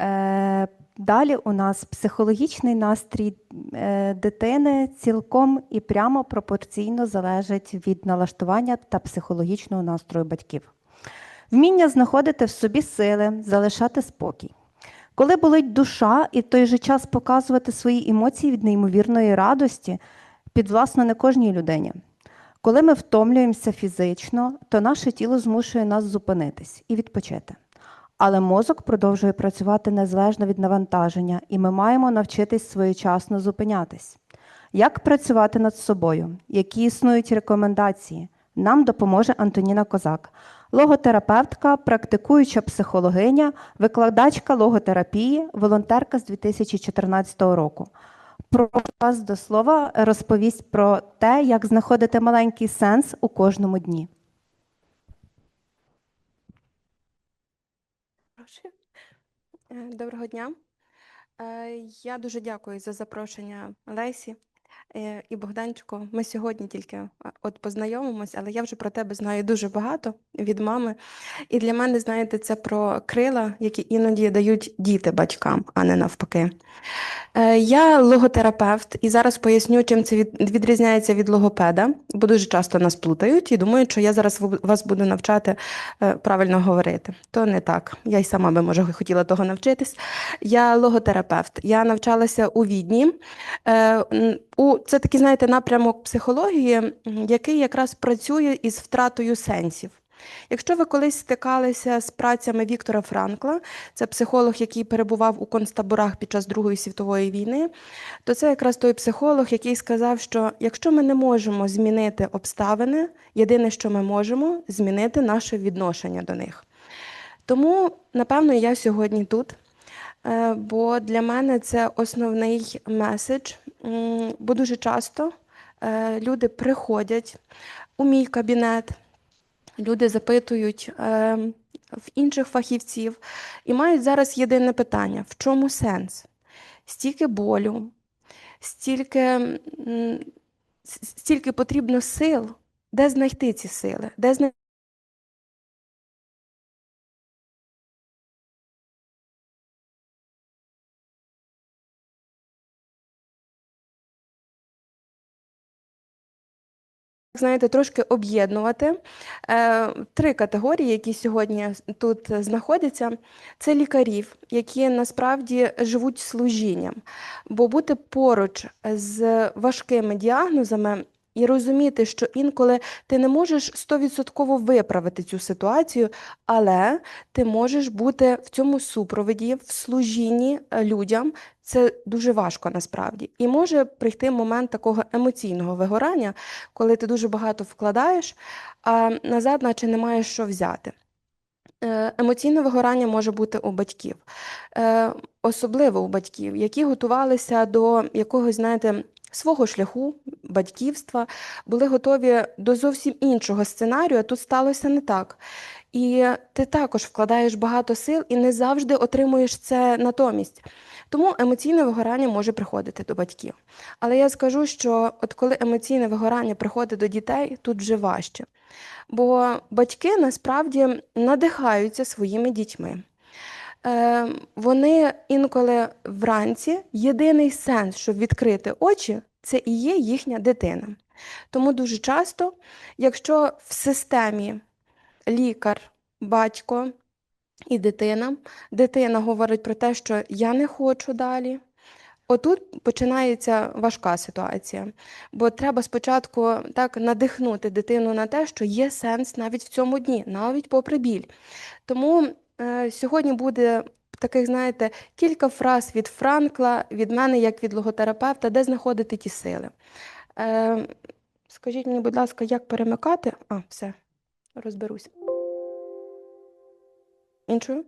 Е, Далі у нас психологічний настрій е, дитини цілком і прямо пропорційно залежить від налаштування та психологічного настрою батьків. Вміння знаходити в собі сили, залишати спокій. Коли болить душа і в той же час показувати свої емоції від неймовірної радості, підвласно не кожній людині. Коли ми втомлюємося фізично, то наше тіло змушує нас зупинитись і відпочити. Але мозок продовжує працювати незалежно від навантаження, і ми маємо навчитись своєчасно зупинятись. Як працювати над собою? Які існують рекомендації? Нам допоможе Антоніна Козак, логотерапевтка, практикуюча психологиня, викладачка логотерапії, волонтерка з 2014 року. Про вас до слова розповість про те, як знаходити маленький сенс у кожному дні. Прошу. Е, Доброго дня. Е, Я дуже дякую за запрошення Лесі і Богданчику. Ми сьогодні тільки е, от познайомимось, але я вже про тебе знаю дуже багато від мами. І для мене, знаєте, це про крила, які іноді дають діти батькам, а не навпаки. Е, Я логотерапевт, і зараз поясню, чим це від- відрізняється від логопеда, бо дуже часто нас плутають і думають, що я зараз вас буду навчати е, правильно говорити. То не так. Я й сама би, може, хотіла того навчитись. Я логотерапевт. Я навчалася у Відні. Е, це такий, знаєте, напрямок психології, який якраз працює із втратою сенсів. Якщо ви колись стикалися з працями Віктора Франкла, це психолог, який перебував у концтаборах під час Другої світової війни, то це якраз той психолог, який сказав, що якщо ми не можемо змінити обставини, єдине, що ми можемо, змінити наше відношення до них. Тому, напевно, я сьогодні тут, е, бо для мене це основний меседж, бо дуже часто е, люди приходять у мій кабінет, люди запитують е, в інших фахівців і мають зараз єдине питання: в чому сенс? Стільки болю, стільки, стільки потрібно сил, де знайти ці сили, де знайти знаєте, трошки об'єднувати. Е, Три категорії, які сьогодні тут знаходяться, це лікарів, які насправді живуть служінням. Бо бути поруч з важкими діагнозами і розуміти, що інколи ти не можеш стовідсотково виправити цю ситуацію, але ти можеш бути в цьому супроводі, в служінні людям. Це дуже важко насправді. І може прийти момент такого емоційного вигорання, коли ти дуже багато вкладаєш, а назад, наче не маєш що взяти. Е, Емоційне вигорання може бути у батьків, Е, особливо у батьків, які готувалися до якогось, знаєте, свого шляху, батьківства, були готові до зовсім іншого сценарію, а тут сталося не так. І ти також вкладаєш багато сил і не завжди отримуєш це натомість. Тому емоційне вигорання може приходити до батьків. Але я скажу, що от коли емоційне вигорання приходить до дітей, тут вже важче. Бо батьки насправді надихаються своїми дітьми. Е, вони інколи вранці єдиний сенс, щоб відкрити очі, це і є їхня дитина. Тому дуже часто, якщо в системі лікар, батько і дитина, дитина говорить про те, що я не хочу далі. Отут починається важка ситуація, бо треба спочатку так надихнути дитину на те, що є сенс навіть в цьому дні, навіть попри біль. Тому е, сьогодні буде таких, знаєте, кілька фраз від Франкла, від мене, як від логотерапевта, де знаходити ті сили. Е, скажіть мені, будь ласка, як перемикати? А, все, розберусь. Іншою?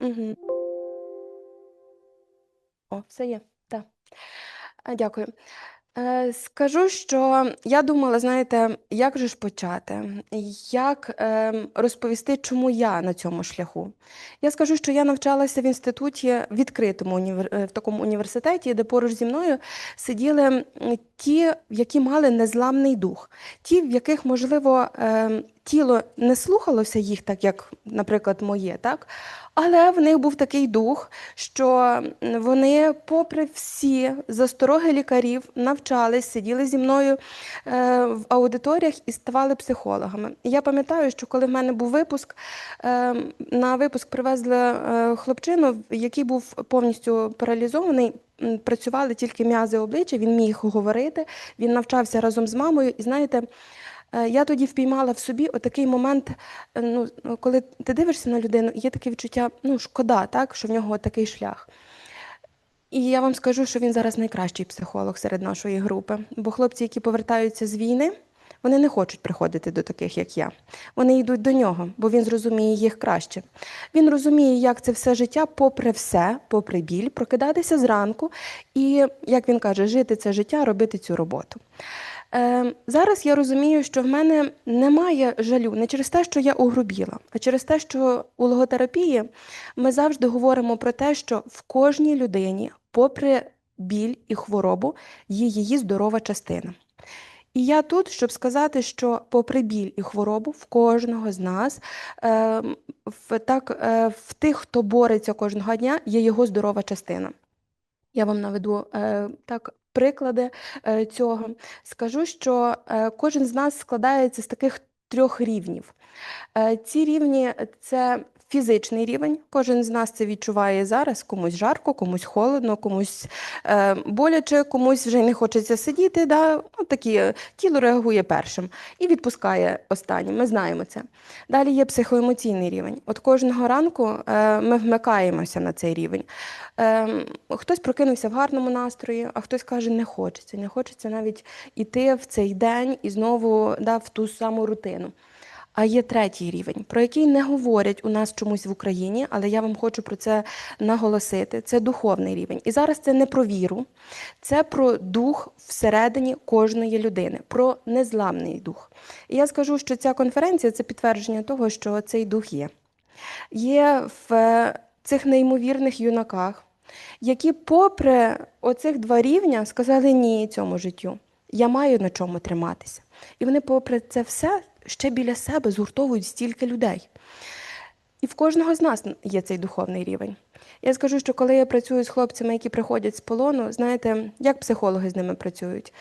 Угу. О, все є. Так. Е, Дякую. Скажу, що я думала, знаєте, як же ж почати, як ем, розповісти, чому я на цьому шляху. Я скажу, що я навчалася в інституті відкритому універ... е, в такому університеті, де поруч зі мною сиділи ті, які мали незламний дух, ті, в яких, можливо, ем, тіло не слухалося їх, так як, наприклад, моє, так? Але в них був такий дух, що вони, попри всі застороги лікарів, навчались, сиділи зі мною е, в аудиторіях і ставали психологами. Я пам'ятаю, що коли в мене був випуск, е, на випуск привезли е, хлопчину, який був повністю паралізований. Працювали тільки м'язи обличчя, він міг говорити, він навчався разом з мамою. І знаєте, Я тоді впіймала в собі отакий момент, е, ну, коли ти дивишся на людину, є таке відчуття, ну, шкода, так, що в нього такий шлях. І я вам скажу, що він зараз найкращий психолог серед нашої групи. Бо хлопці, які повертаються з війни, вони не хочуть приходити до таких, як я. Вони йдуть до нього, бо він зрозуміє їх краще. Він розуміє, як це все життя, попри все, попри біль, прокидатися зранку і, як він каже, жити це життя, робити цю роботу. Е, зараз я розумію, що в мене немає жалю не через те, що я угрубіла, а через те, що у логотерапії ми завжди говоримо про те, що в кожній людині, попри біль і хворобу, є її здорова частина. І я тут, щоб сказати, що попри біль і хворобу в кожного з нас, е, в, так, е, в тих, хто бореться кожного дня, є його здорова частина. Я вам наведу е, так приклади е, цього. Скажу, що е, кожен з нас складається з таких трьох рівнів. Е, ці рівні це фізичний рівень. Кожен з нас це відчуває зараз. Комусь жарко, комусь холодно, комусь е, боляче, комусь вже не хочеться сидіти. Да? Ну, такі, е, тіло реагує першим і відпускає останнім. Ми знаємо це. Далі є психоемоційний рівень. От кожного ранку е, ми вмикаємося на цей рівень. Ем, Хтось прокинувся в гарному настрої, а хтось каже, не хочеться. Не хочеться навіть іти в цей день і знову да, в ту саму рутину. А є третій рівень, про який не говорять у нас чомусь в Україні, але я вам хочу про це наголосити. Це духовний рівень. І зараз це не про віру, це про дух всередині кожної людини, про незламний дух. І я скажу, що ця конференція це підтвердження того, що цей дух є. Є в е, цих неймовірних юнаках, які, попри оцих два рівня, сказали ні цьому життю. Я маю на чому триматися. І вони, попри це все, ще біля себе згуртовують стільки людей. І в кожного з нас є цей духовний рівень. Я скажу, що коли я працюю з хлопцями, які приходять з полону, знаєте, як психологи з ними працюють?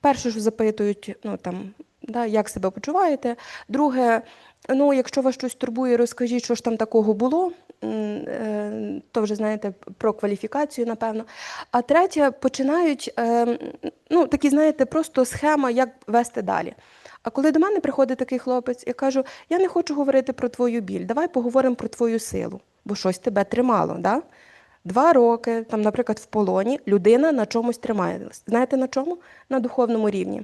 Перше, що запитують, ну там, да, як себе почуваєте. Друге, ну, якщо вас щось турбує, розкажіть, що ж там такого було. Е, То вже знаєте про кваліфікацію, напевно. А третє, починають, е, ну, такі, знаєте, просто схема, як вести далі. А коли до мене приходить такий хлопець, я кажу: я не хочу говорити про твою біль, давай поговоримо про твою силу, бо щось тебе тримало. Да? Два роки, там, наприклад, в полоні людина на чомусь трималась. Знаєте на чому? На духовному рівні.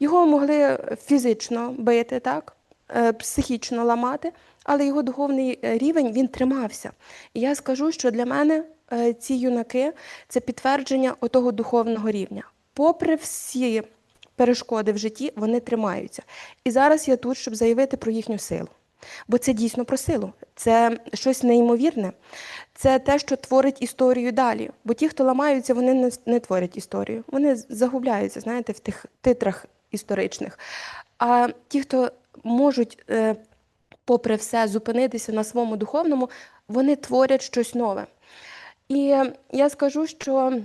Його могли фізично бити, так? е, психічно ламати, але його духовний е, рівень він тримався. І я скажу, що для мене е, ці юнаки це підтвердження отого духовного рівня. Попри всі перешкоди в житті, вони тримаються. І зараз я тут, щоб заявити про їхню силу. Бо це дійсно про силу, це щось неймовірне, це те, що творить історію далі. Бо ті, хто ламаються, вони не, творять історію. Вони загубляються, знаєте, в тих титрах історичних. А ті, хто можуть, е, попри все, зупинитися на своєму духовному, вони творять щось нове. І я скажу, що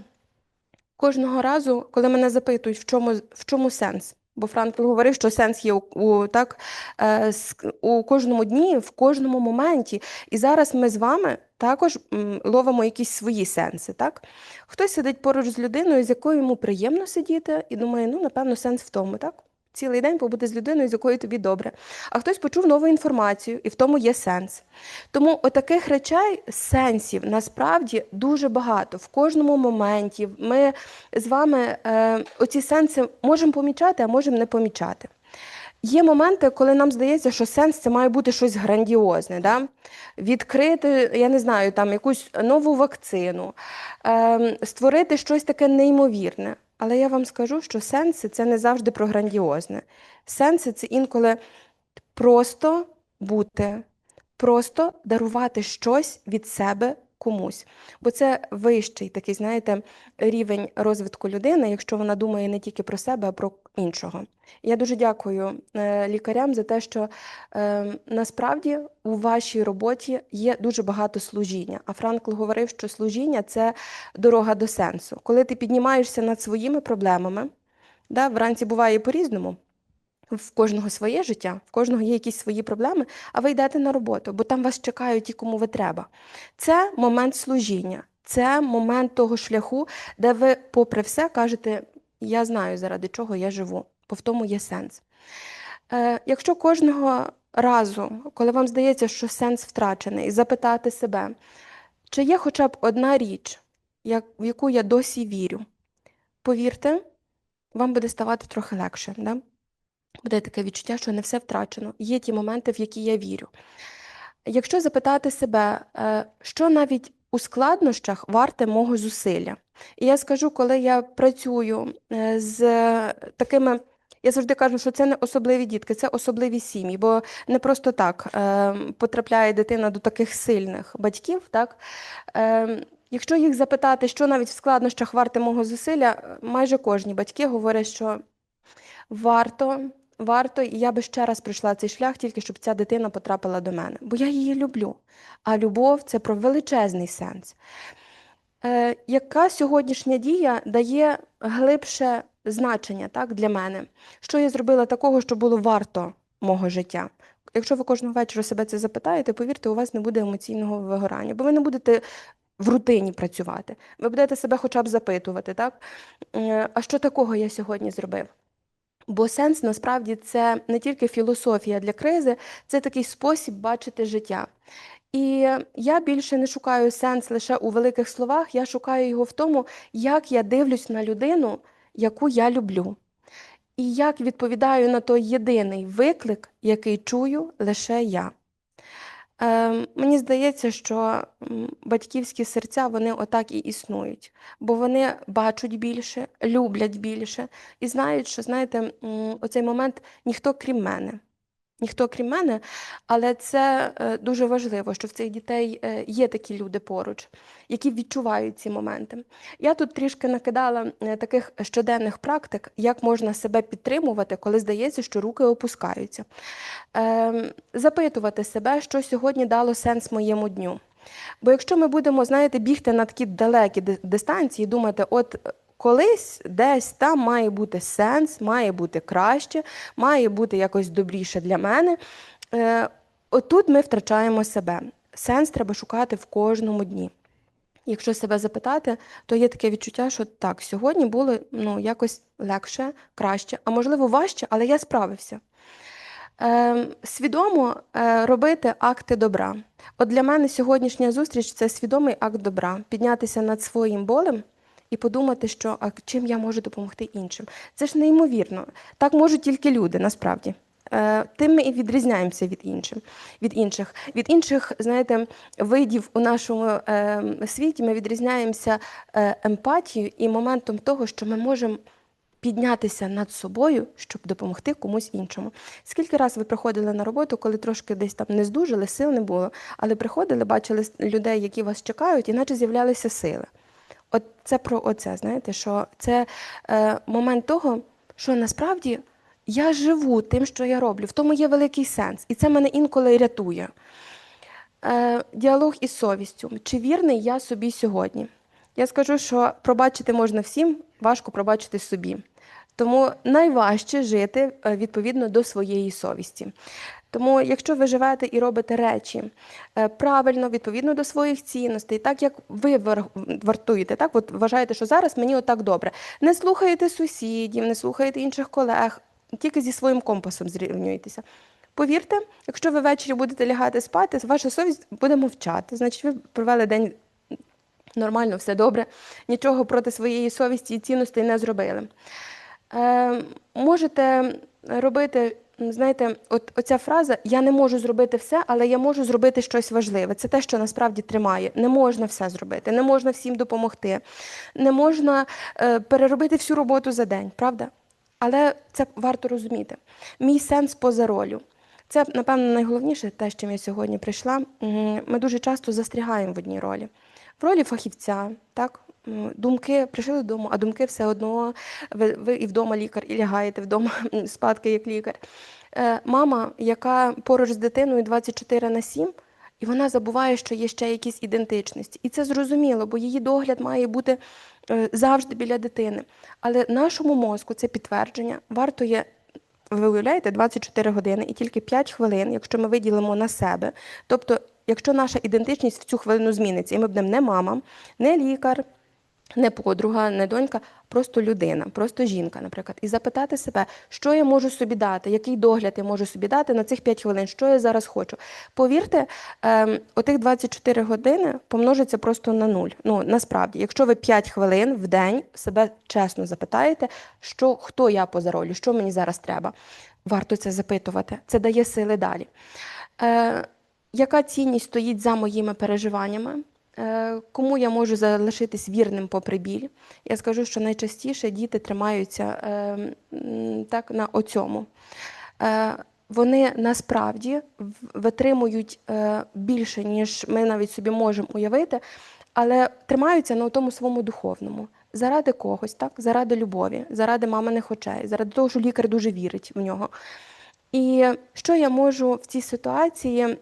кожного разу, коли мене запитують, в чому, в чому сенс, бо Франкл говорив, що сенс є у, у, так, е, у кожному дні, в кожному моменті. І зараз ми з вами також м, ловимо якісь свої сенси. Так? Хтось сидить поруч з людиною, з якою йому приємно сидіти, і думає, ну, напевно, сенс в тому, так? Цілий день побути з людиною, з якою тобі добре. А хтось почув нову інформацію, і в тому є сенс. Тому отаких речей, сенсів, насправді дуже багато. В кожному моменті ми з вами е, оці сенси можемо помічати, а можемо не помічати. Є моменти, коли нам здається, що сенс це має бути щось грандіозне, да? відкрити, я не знаю, там якусь нову вакцину, ем, створити щось таке неймовірне. Але я вам скажу, що сенси це не завжди про грандіозне. Сенси це інколи просто бути, просто дарувати щось від себе комусь. Бо це вищий такий, знаєте, рівень розвитку людини, якщо вона думає не тільки про себе, а про іншого. Я дуже дякую е, лікарям за те, що е, насправді у вашій роботі є дуже багато служіння. А Франкл говорив, що служіння це дорога до сенсу. Коли ти піднімаєшся над своїми проблемами, да, вранці буває по-різному. В кожного своє життя, в кожного є якісь свої проблеми, а ви йдете на роботу, бо там вас чекають ті, кому ви треба. Це момент служіння, це момент того шляху, де ви, попри все, кажете: я знаю, заради чого я живу, бо в тому є сенс. Е, якщо кожного разу, коли вам здається, що сенс втрачений, запитати себе, чи є хоча б одна річ, як, в яку я досі вірю, повірте, вам буде ставати трохи легше. Да? Буде таке відчуття, що не все втрачено. Є ті моменти, в які я вірю. Якщо запитати себе, е, що навіть у складнощах варте мого зусилля. І я скажу, коли я працюю е, з такими, я завжди кажу, що це не особливі дітки, це особливі сім'ї, бо не просто так е, потрапляє дитина до таких сильних батьків. Так? Е, Якщо їх запитати, що навіть в складнощах варте мого зусилля, майже кожні батьки говорять, що варто, варто, і я би ще раз пройшла цей шлях, тільки щоб ця дитина потрапила до мене. Бо я її люблю. А любов це про величезний сенс. Е, яка сьогоднішня дія дає глибше значення так, для мене? Що я зробила такого, що було варто мого життя? Якщо ви кожного вечора себе це запитаєте, повірте, у вас не буде емоційного вигорання, бо ви не будете в рутині працювати. Ви будете себе хоча б запитувати, так? Е, А що такого я сьогодні зробив? Бо сенс насправді це не тільки філософія для кризи, це такий спосіб бачити життя. І я більше не шукаю сенс лише у великих словах, я шукаю його в тому, як я дивлюсь на людину, яку я люблю. І як відповідаю на той єдиний виклик, який чую лише я. Е, мені здається, що батьківські серця вони отак і існують, бо вони бачать більше, люблять більше і знають, що знаєте, у оцей момент ніхто крім мене. Ніхто крім мене, але це е, дуже важливо, що в цих дітей е, є такі люди поруч, які відчувають ці моменти. Я тут трішки накидала е, таких щоденних практик, як можна себе підтримувати, коли здається, що руки опускаються. Ем, Запитувати себе, що сьогодні дало сенс моєму дню. Бо якщо ми будемо, знаєте, бігти на такі далекі дистанції, думати, от колись десь там має бути сенс, має бути краще, має бути якось добріше для мене. Е, Отут ми втрачаємо себе. Сенс треба шукати в кожному дні. Якщо себе запитати, то є таке відчуття, що так, сьогодні було ну, якось легше, краще, а можливо важче, але я справився. Е, свідомо е, робити акти добра. От для мене сьогоднішня зустріч це свідомий акт добра. Піднятися над своїм болем і подумати, що а чим я можу допомогти іншим. Це ж неймовірно. Так можуть тільки люди, насправді. Е, Тим ми і відрізняємося від іншим, від інших. Від інших, знаєте, видів у нашому е, світі ми відрізняємося е, емпатією і моментом того, що ми можемо піднятися над собою, щоб допомогти комусь іншому. Скільки раз ви приходили на роботу, коли трошки десь там не здужали, сил не було, але приходили, бачили людей, які вас чекають, іначе з'являлися сили. От це про оце, знаєте, що це е, момент того, що насправді я живу тим, що я роблю. В тому є великий сенс, і це мене інколи рятує. Е, діалог із совістю. Чи вірний я собі сьогодні? Я скажу, що пробачити можна всім, важко пробачити собі. Тому найважче жити е, відповідно до своєї совісті. Тому, якщо ви живете і робите речі е, правильно, відповідно до своїх цінностей, так як ви вартуєте, так от вважаєте, що зараз мені отак добре. Не слухаєте сусідів, не слухаєте інших колег, тільки зі своїм компасом зрівнюєтеся. Повірте, якщо ви ввечері будете лягати спати, ваша совість буде мовчати. Значить, ви провели день нормально, все добре, нічого проти своєї совісті і цінностей не зробили. Е, можете робити, знаєте, от оця фраза Я не можу зробити все, але я можу зробити щось важливе. Це те, що насправді тримає. Не можна все зробити, не можна всім допомогти, не можна е, переробити всю роботу за день, правда? Але це варто розуміти. Мій сенс поза ролю. Це, напевно, найголовніше, те, з чим я сьогодні прийшла. Ми дуже часто застрягаємо в одній ролі. В ролі фахівця, так? Думки прийшли додому, а думки все одно. Ви, ви і вдома лікар, і лягаєте вдома спадки як лікар. Е, Мама, яка поруч з дитиною 24 на 7, і вона забуває, що є ще якісь ідентичності. І це зрозуміло, бо її догляд має бути е, завжди біля дитини. Але нашому мозку це підтвердження варто є. Ви уявляєте, 24 години і тільки 5 хвилин, якщо ми виділимо на себе. Тобто, якщо наша ідентичність в цю хвилину зміниться, і ми будемо не мама, не лікар, не подруга, не донька, просто людина, просто жінка, наприклад, і запитати себе, що я можу собі дати, який догляд я можу собі дати на цих 5 хвилин, що я зараз хочу. Повірте, ем, отих 24 години помножиться просто на нуль. Ну насправді, якщо ви 5 хвилин в день себе чесно запитаєте, що хто я поза ролі, що мені зараз треба, варто це запитувати. Це дає сили далі. Е, яка цінність стоїть за моїми переживаннями? Е, Кому я можу залишитись вірним попри біль? Я скажу, що найчастіше діти тримаються е, так, на оцьому. Е, Вони насправді витримують більше, ніж ми навіть собі можемо уявити, але тримаються на тому своєму духовному. Заради когось, так? заради любові, заради маминих очей, заради того, що лікар дуже вірить в нього. І що я можу в цій ситуації,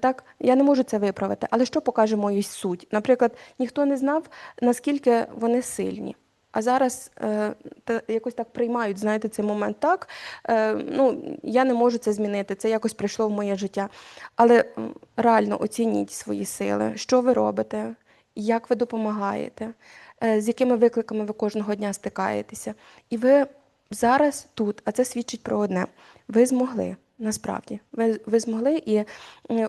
так, я не можу це виправити, але що покаже мою суть? Наприклад, ніхто не знав, наскільки вони сильні. А зараз е, та, якось так приймають, знаєте, цей момент так. Е, ну, я не можу це змінити, це якось прийшло в моє життя. Але реально оцініть свої сили, що ви робите, як ви допомагаєте, е, з якими викликами ви кожного дня стикаєтеся. І ви зараз тут, а це свідчить про одне: ви змогли. Насправді, ви, ви змогли, і е,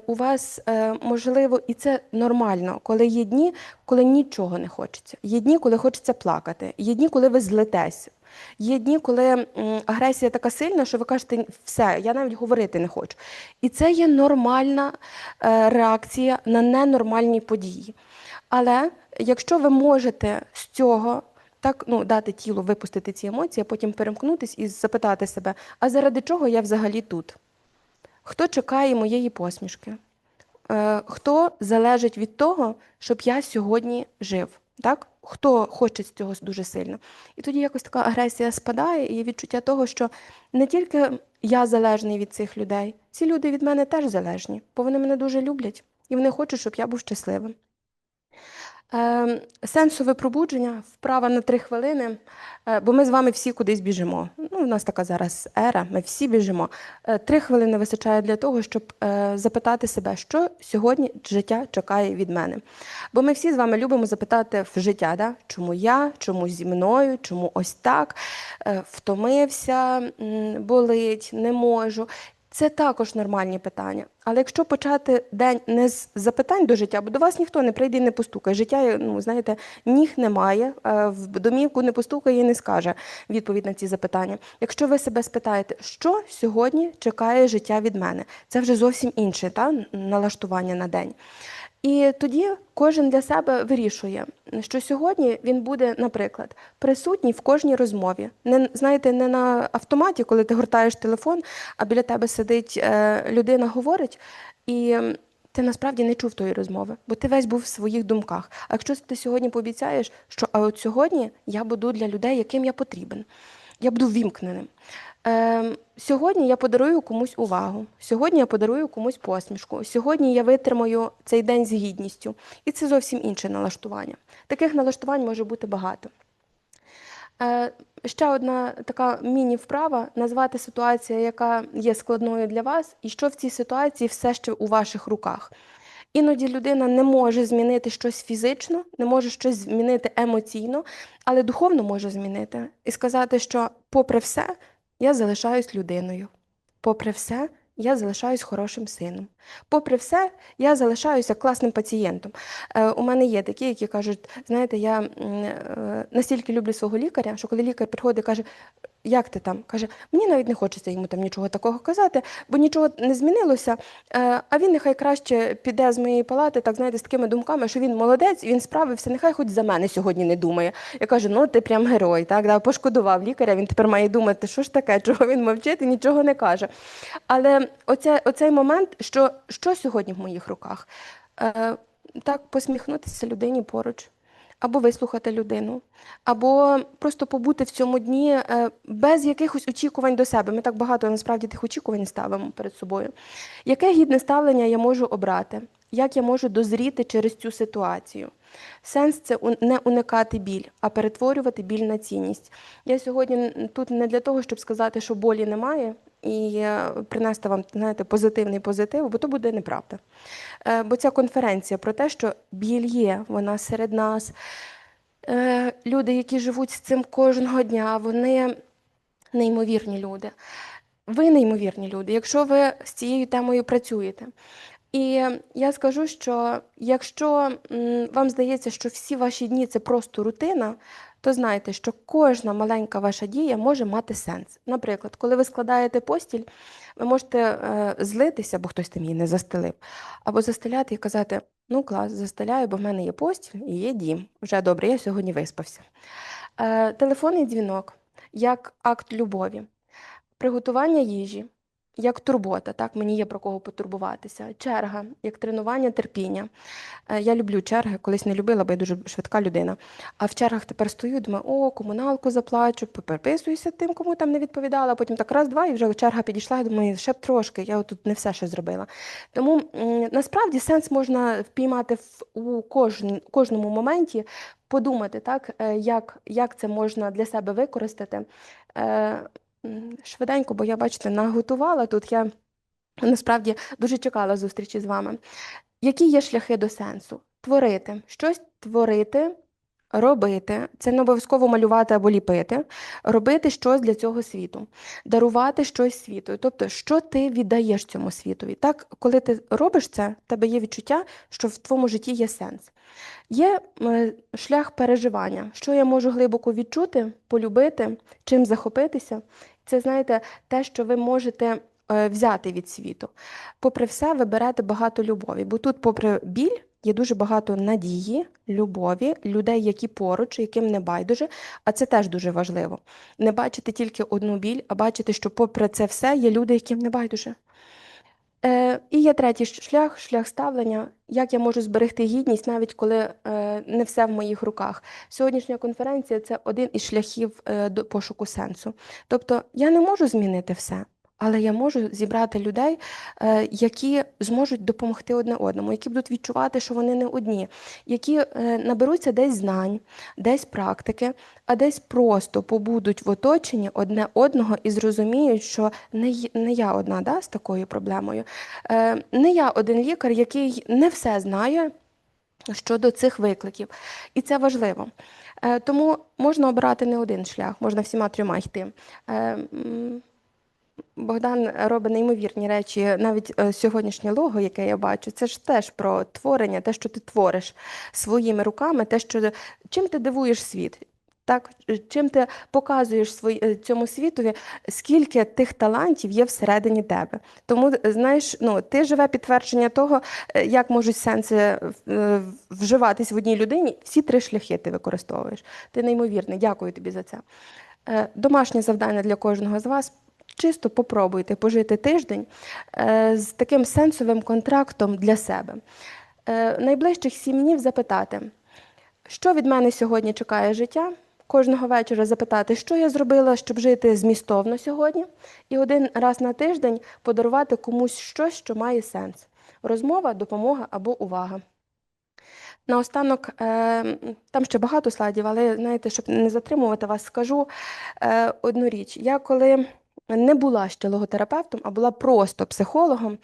у вас е, можливо, і це нормально, коли є дні, коли нічого не хочеться. Є дні, коли хочеться плакати, є дні, коли ви злитесь. Є дні, коли агресія така сильна, що ви кажете, все, я навіть говорити не хочу. І це є нормальна е, реакція на ненормальні події. Але якщо ви можете з цього так ну, дати тілу випустити ці емоції, а потім перемкнутись і запитати себе, а заради чого я взагалі тут? Хто чекає моєї посмішки? Е, хто залежить від того, щоб я сьогодні жив? Так? Хто хоче цього дуже сильно? І тоді якось така агресія спадає, і відчуття того, що не тільки я залежний від цих людей, ці люди від мене теж залежні, бо вони мене дуже люблять і вони хочуть, щоб я був щасливим. Е, сенсове пробудження, вправа на три хвилини, е, бо ми з вами всі кудись біжимо. Ну, у нас така зараз ера, ми всі біжимо. Е, три хвилини вистачає для того, щоб е, запитати себе, що сьогодні життя чекає від мене. Бо ми всі з вами любимо запитати в життя, да? чому я, чому зі мною, чому ось так, втомився, болить, не можу. Це також нормальні питання. Але якщо почати день не з запитань до життя, бо до вас ніхто не прийде і не постукає. Життя, ну знаєте, ніг немає, е, в домівку не постукає і не скаже відповідь на ці запитання. Якщо ви себе спитаєте, що сьогодні чекає життя від мене, це вже зовсім інше та, налаштування на день. І тоді кожен для себе вирішує, що сьогодні він буде, наприклад, присутній в кожній розмові. Не знаєте, не на автоматі, коли ти гортаєш телефон, а біля тебе сидить е, людина, говорить, і ти насправді не чув тої розмови, бо ти весь був в своїх думках. А якщо ти сьогодні пообіцяєш, що а от сьогодні я буду для людей, яким я потрібен, я буду вімкненим. Ем, сьогодні я подарую комусь увагу, сьогодні я подарую комусь посмішку, сьогодні я витримаю цей день з гідністю. І це зовсім інше налаштування. Таких налаштувань може бути багато. Е, ще одна така міні-вправа назвати ситуацію, яка є складною для вас, і що в цій ситуації все ще у ваших руках. Іноді людина не може змінити щось фізично, не може щось змінити емоційно, але духовно може змінити і сказати, що, попри все, я залишаюсь людиною. Попри все, я залишаюсь хорошим сином. Попри все, я залишаюся класним пацієнтом. Е, у мене є такі, які кажуть, знаєте, я е, настільки люблю свого лікаря, що коли лікар приходить і каже, як ти там? Каже, мені навіть не хочеться йому там нічого такого казати, бо нічого не змінилося. Е, а він нехай краще піде з моєї палати, так знаєте, з такими думками, що він молодець, він справився, нехай хоч за мене сьогодні не думає. Я кажу, ну ти прям герой, так да, пошкодував лікаря. Він тепер має думати, що ж таке, чого він мовчить і нічого не каже. Але оця, оцей момент, що, що сьогодні в моїх руках, е, так посміхнутися людині поруч або вислухати людину, або просто побути в цьому дні е, без якихось очікувань до себе. Ми так багато насправді тих очікувань ставимо перед собою. Яке гідне ставлення я можу обрати? Як я можу дозріти через цю ситуацію? Сенс це не уникати біль, а перетворювати біль на цінність. Я сьогодні тут не для того, щоб сказати, що болі немає, і е, принести вам, знаєте, позитивний позитив, бо то буде неправда. Е, Бо ця конференція про те, що біль є, вона серед нас. Е, Люди, які живуть з цим кожного дня, вони неймовірні люди. Ви неймовірні люди, якщо ви з цією темою працюєте. І я скажу, що якщо вам здається, що всі ваші дні це просто рутина, то знайте, що кожна маленька ваша дія може мати сенс. Наприклад, коли ви складаєте постіль, ви можете е, злитися, бо хтось там її не застелив, або застеляти і казати: ну клас, застеляю, бо в мене є постіль і є дім. Вже добре, я сьогодні виспався. Е, телефонний дзвінок як акт любові, приготування їжі. Як турбота, так, мені є про кого потурбуватися. Черга, як тренування терпіння. Е, Я люблю черги, колись не любила, бо я дуже швидка людина. А в чергах тепер стою, думаю, о, комуналку заплачу, переписуюся тим, кому там не відповідала. Потім так раз, два, і вже черга підійшла, і думаю, ще б трошки, я тут не все ще зробила. Тому насправді сенс можна впіймати у кожному моменті, подумати, так, е, як, як це можна для себе використати. Швиденько, бо я, бачите, наготувала тут. Я насправді дуже чекала зустрічі з вами. Які є шляхи до сенсу? Творити, щось творити, робити. Це не обов'язково малювати або ліпити, робити щось для цього світу, дарувати щось світу. Тобто, що ти віддаєш цьому світові. Так, коли ти робиш це, в тебе є відчуття, що в твоєму житті є сенс. Є шлях переживання, що я можу глибоко відчути, полюбити, чим захопитися. Це, знаєте, те, що ви можете е, взяти від світу. Попри все, ви берете багато любові, бо тут, попри біль, є дуже багато надії, любові, людей, які поруч, яким не байдуже, а це теж дуже важливо. Не бачити тільки одну біль, а бачити, що попри це все є люди, яким не байдуже. Е, і є третій шлях, шлях ставлення, як я можу зберегти гідність, навіть коли е, не все в моїх руках. Сьогоднішня конференція це один із шляхів е, до пошуку сенсу. Тобто я не можу змінити все, але я можу зібрати людей, е, які зможуть допомогти одне одному, які будуть відчувати, що вони не одні, які е, наберуться десь знань, десь практики, а десь просто побудуть в оточенні одне одного і зрозуміють, що не, я одна да, з такою проблемою, е, не я один лікар, який не все знає щодо цих викликів. І це важливо. Тому можна обирати не один шлях, можна всіма трьома йти. Богдан робить неймовірні речі. Навіть е, сьогоднішнє лого, яке я бачу, це ж теж про творення, те, що ти твориш своїми руками, те, що чим ти дивуєш світ. Так, чим ти показуєш свої, е, цьому світові, скільки тих талантів є всередині тебе. Тому, е, знаєш, ну, ти живе підтвердження того, е, як можуть сенси вживатись в одній людині. Всі три шляхи ти використовуєш. Ти неймовірний. Дякую тобі за це. Домашнє завдання для кожного з вас. Чисто попробуйте пожити тиждень е, з таким сенсовим контрактом для себе. Е, Найближчих сім днів запитати, що від мене сьогодні чекає життя. Кожного вечора запитати, що я зробила, щоб жити змістовно сьогодні, і один раз на тиждень подарувати комусь щось, що має сенс: розмова, допомога або увага. Наостанок, е, там ще багато слайдів, але знаєте, щоб не затримувати вас, скажу одну річ. Я коли не була ще логотерапевтом, а була просто психологом,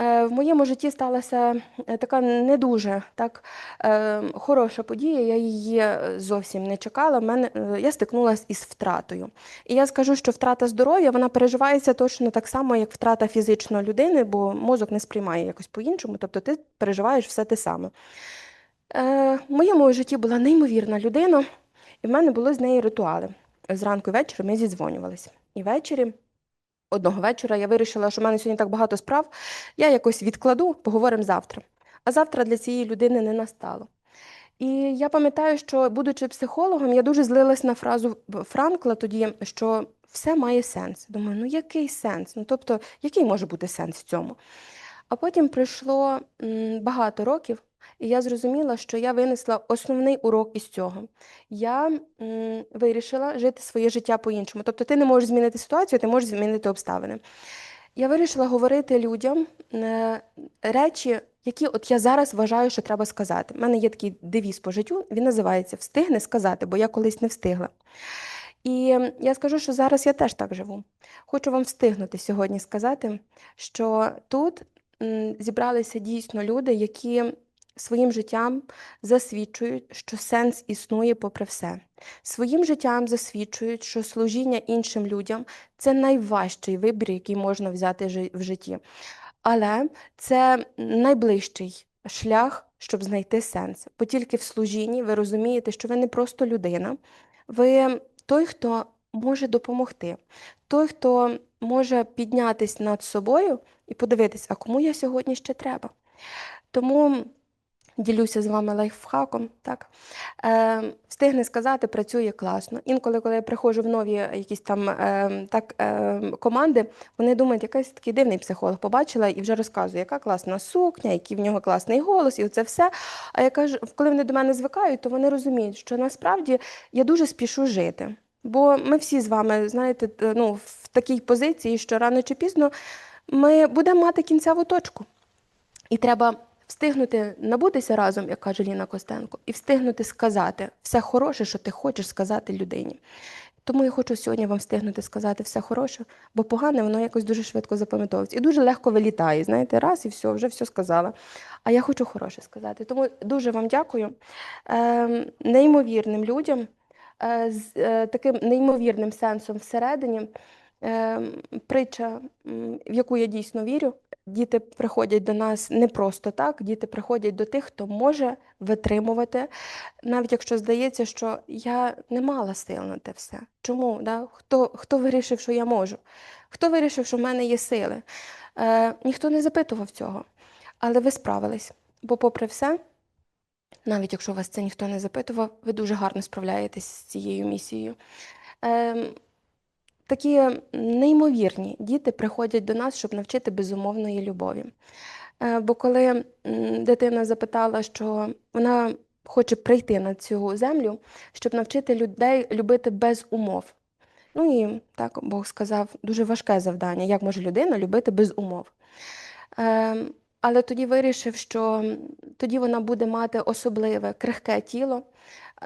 е, в моєму житті сталася е, така не дуже так, е, хороша подія. Я її зовсім не чекала. Мене, я стикнулася із втратою. І я скажу, що втрата здоров'я вона переживається точно так само, як втрата фізичної людини, бо мозок не сприймає якось по-іншому, тобто ти переживаєш все те саме. В моєму житті була неймовірна людина, і в мене були з нею ритуали. зранку і ввечері ми зідзвонювалися. І ввечері, одного вечора, я вирішила, що в мене сьогодні так багато справ, я якось відкладу, поговоримо завтра. А завтра для цієї людини не настало. І я пам'ятаю, що, будучи психологом, я дуже злилась на фразу Франкла тоді, що все має сенс. Думаю, ну який сенс? Ну тобто, який може бути сенс в цьому? А потім пройшло багато років, і я зрозуміла, що я винесла основний урок із цього. Я м, вирішила жити своє життя по-іншому. Тобто, ти не можеш змінити ситуацію, ти можеш змінити обставини. Я вирішила говорити людям е, речі, які от я зараз вважаю, що треба сказати. У мене є такий девіз по життю, він називається Встигни сказати, бо я колись не встигла. І я скажу, що зараз я теж так живу. Хочу вам встигнути сьогодні сказати, що тут зібралися дійсно люди, які своїм життям засвідчують, що сенс існує попри все. Своїм життям засвідчують, що служіння іншим людям це найважчий вибір, який можна взяти в житті. Але це найближчий шлях, щоб знайти сенс. Бо тільки в служінні ви розумієте, що ви не просто людина, ви той, хто може допомогти, той, хто може піднятись над собою і подивитись, а кому я сьогодні ще треба. Тому ділюся з вами лайфхаком. Так? Е, встигне сказати, працює класно. Інколи, коли я приходжу в нові якісь там е, так, е, команди, вони думають, якийсь такий дивний психолог побачила і вже розказує, яка класна сукня, який в нього класний голос, і оце все. А я кажу, коли вони до мене звикають, то вони розуміють, що насправді я дуже спішу жити. Бо ми всі з вами, знаєте, ну, в такій позиції, що рано чи пізно ми будемо мати кінцеву точку. І треба встигнути набутися разом, як каже Ліна Костенко, і встигнути сказати все хороше, що ти хочеш сказати людині. Тому я хочу сьогодні вам встигнути сказати все хороше, бо погане воно якось дуже швидко запам'ятовується і дуже легко вилітає. Знаєте, раз і все, вже все сказала. А я хочу хороше сказати. Тому дуже вам дякую Ем, неймовірним людям е, з е, таким неймовірним сенсом всередині. Ем, Притча, в яку я дійсно вірю. Діти приходять до нас не просто так, діти приходять до тих, хто може витримувати, навіть якщо здається, що я не мала сил на те все. Чому? Да? Хто, хто вирішив, що я можу? Хто вирішив, що в мене є сили? Е, ніхто не запитував цього. Але ви справились. Бо, попри все, навіть якщо вас це ніхто не запитував, ви дуже гарно справляєтесь з цією місією. Ем, такі неймовірні діти приходять до нас, щоб навчити безумовної любові. Е, Бо коли дитина запитала, що вона хоче прийти на цю землю, щоб навчити людей любити без умов. Ну і так Бог сказав, дуже важке завдання, як може людина любити без умов. Ем, Але тоді вирішив, що тоді вона буде мати особливе крихке тіло,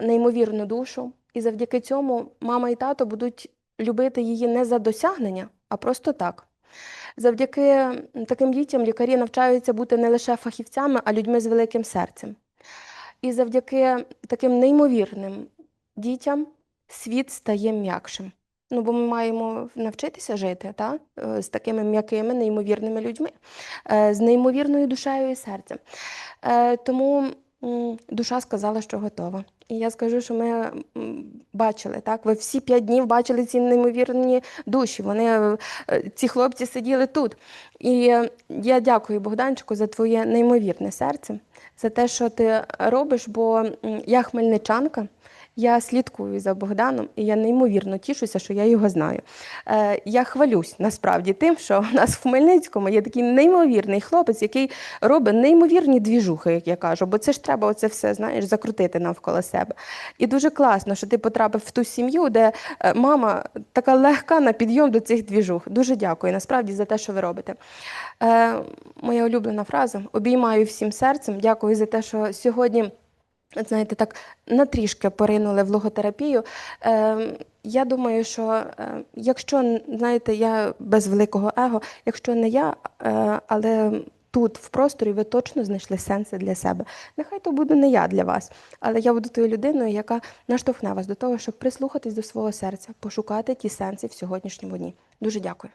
неймовірну душу, і завдяки цьому мама і тато будуть любити її не за досягнення, а просто так. Завдяки таким дітям лікарі навчаються бути не лише фахівцями, а людьми з великим серцем. І завдяки таким неймовірним дітям світ стає м'якшим. Ну, бо ми маємо навчитися жити та? е, з такими м'якими, неймовірними людьми, е, з неймовірною душею і серцем. Е, Тому душа сказала, що готова. І я скажу, що ми бачили, так? Ви всі п'ять днів бачили ці неймовірні душі. Вони, е, ці хлопці сиділи тут. І е, я дякую Богданчику за твоє неймовірне серце, за те, що ти робиш, бо я хмельничанка. Я слідкую за Богданом, і я неймовірно тішуся, що я його знаю. Е, я хвалюсь насправді тим, що у нас в Хмельницькому є такий неймовірний хлопець, який робить неймовірні двіжухи, як я кажу, бо це ж треба оце все знаєш, закрутити навколо себе. І дуже класно, що ти потрапив в ту сім'ю, де е, мама така легка на підйом до цих двіжух. Дуже дякую насправді за те, що ви робите. Е, моя улюблена фраза обіймаю всім серцем. Дякую за те, що сьогодні. Знаєте, так на трішки поринули в логотерапію. Е, я думаю, що е, якщо знаєте, я без великого его, якщо не я, е, але тут в просторі ви точно знайшли сенси для себе. Нехай то буде не я для вас, але я буду тою людиною, яка наштовхне вас до того, щоб прислухатись до свого серця, пошукати ті сенси в сьогоднішньому дні. Дуже дякую.